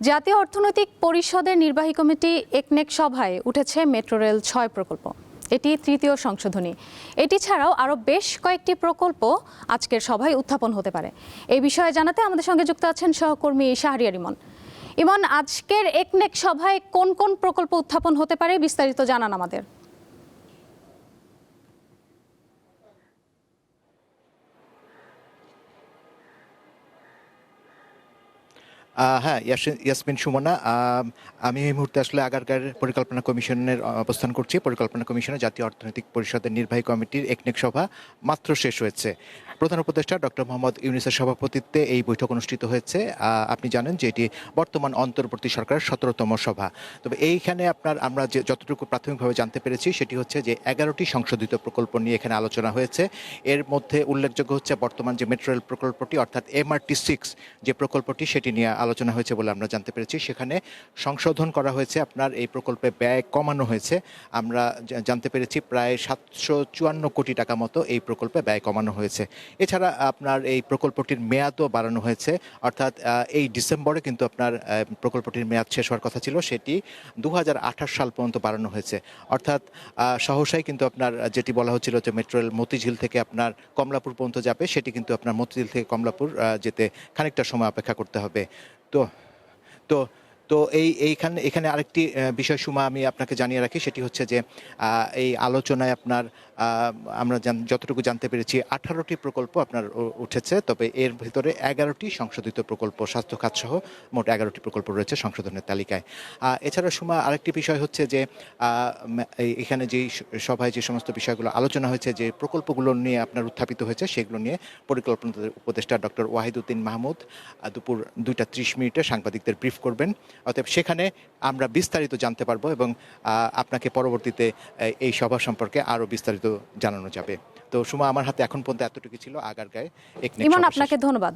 জাতীয় অর্থনৈতিক পরিষদের নির্বাহী কমিটি একনেক সভায় উঠেছে মেট্রো রেল ছয় প্রকল্প। এটি তৃতীয় সংশোধনী। এটি ছাড়াও আরও বেশ কয়েকটি প্রকল্প আজকের সভায় উত্থাপন হতে পারে। এই বিষয়ে জানাতে আমাদের সঙ্গে যুক্ত আছেন সহকর্মী শাহরিয়ার ইমন। ইমন, আজকের একনেক সভায় কোন কোন প্রকল্প উত্থাপন হতে পারে বিস্তারিত জানান আমাদের। হ্যাঁ ইয়াসমিন সুমনা, আমি এই মুহূর্তে আসলে আগারগার পরিকল্পনা কমিশনের অবস্থান করছি। পরিকল্পনা কমিশনের জাতীয় অর্থনৈতিক পরিষদের নির্বাহী কমিটির একনেক সভা মাত্র শেষ হয়েছে। প্রধান উপদেষ্টা ডক্টর মোহাম্মদ ইউনিসের সভাপতিত্বে এই বৈঠক অনুষ্ঠিত হয়েছে। আপনি জানেন যে এটি বর্তমান অন্তর্বর্তী সরকারের সতেরোতম সভা। তবে এইখানে আপনার, আমরা যে, যতটুকু প্রাথমিকভাবে জানতে পেরেছি সেটি হচ্ছে যে এগারোটি সংশোধিত প্রকল্প নিয়ে এখানে আলোচনা হয়েছে। এর মধ্যে উল্লেখযোগ্য হচ্ছে বর্তমান যে মেট্রো রেল প্রকল্পটি, অর্থাৎ এমআরটি সিক্স যে প্রকল্পটি, সেটি নিয়ে আলোচনা হয়েছে বলে আমরা জানতে পেরেছি। সেখানে সংশোধন করা হয়েছে। আপনার এই প্রকল্পে ব্যয় কমানো হয়েছে। আমরা জানতে পেরেছি প্রায় সাতশো চুয়ান্ন কোটি টাকা মতো এই প্রকল্পে ব্যয় কমানো হয়েছে। এছাড়া আপনার এই প্রকল্পটির মেয়াদও বাড়ানো হয়েছে। অর্থাৎ এই ডিসেম্বরে কিন্তু আপনার প্রকল্পটির মেয়াদ শেষ হওয়ার কথা ছিল। সেটি দু হাজার আঠাশ সাল পর্যন্ত বাড়ানো হয়েছে। অর্থাৎ সহসাই কিন্তু আপনার, যেটি বলা হচ্ছিল যে মেট্রো রেল মতিঝিল থেকে আপনার কমলাপুর পর্যন্ত যাবে, সেটি কিন্তু আপনার মতিঝিল থেকে কমলাপুর যেতে খানিকটা সময় অপেক্ষা করতে হবে। তো তো তো এই, এইখানে, এখানে আরেকটি বিষয় সুমা আমি আপনাকে জানিয়ে রাখি, সেটি হচ্ছে যে এই আলোচনায় আপনার আমরা যতটুকু জানতে পেরেছি, আঠারোটি প্রকল্প আপনার উঠেছে, তবে এর ভিতরে এগারোটি সংশোধিত প্রকল্প, স্বাস্থ্য খাত সহ মোট এগারোটি প্রকল্প রয়েছে সংশোধনের তালিকায়। এছাড়া সুমা আরেকটি বিষয় হচ্ছে যে এখানে যেই সভায় যে সমস্ত বিষয়গুলো আলোচনা হয়েছে, যে প্রকল্পগুলো নিয়ে আপনার উত্থাপিত হয়েছে, সেগুলো নিয়ে পরিকল্পনা উপদেষ্টা ডক্টর ওয়াহিদুদ্দিন মাহমুদ দুপুর দুইটা ত্রিশ মিনিটে সাংবাদিকদের ব্রিফ করবেন। অতএব সেখানে আমরা বিস্তারিত জানতে পারব এবং আহ, আপনাকে পরবর্তীতে এই সভা সম্পর্কে আরও বিস্তারিত জানানো যাবে। তো সুমা আমার হাতে এখন পর্যন্ত এতটুকু ছিল। আগার গায়ে ইমন আপনাকে ধন্যবাদ।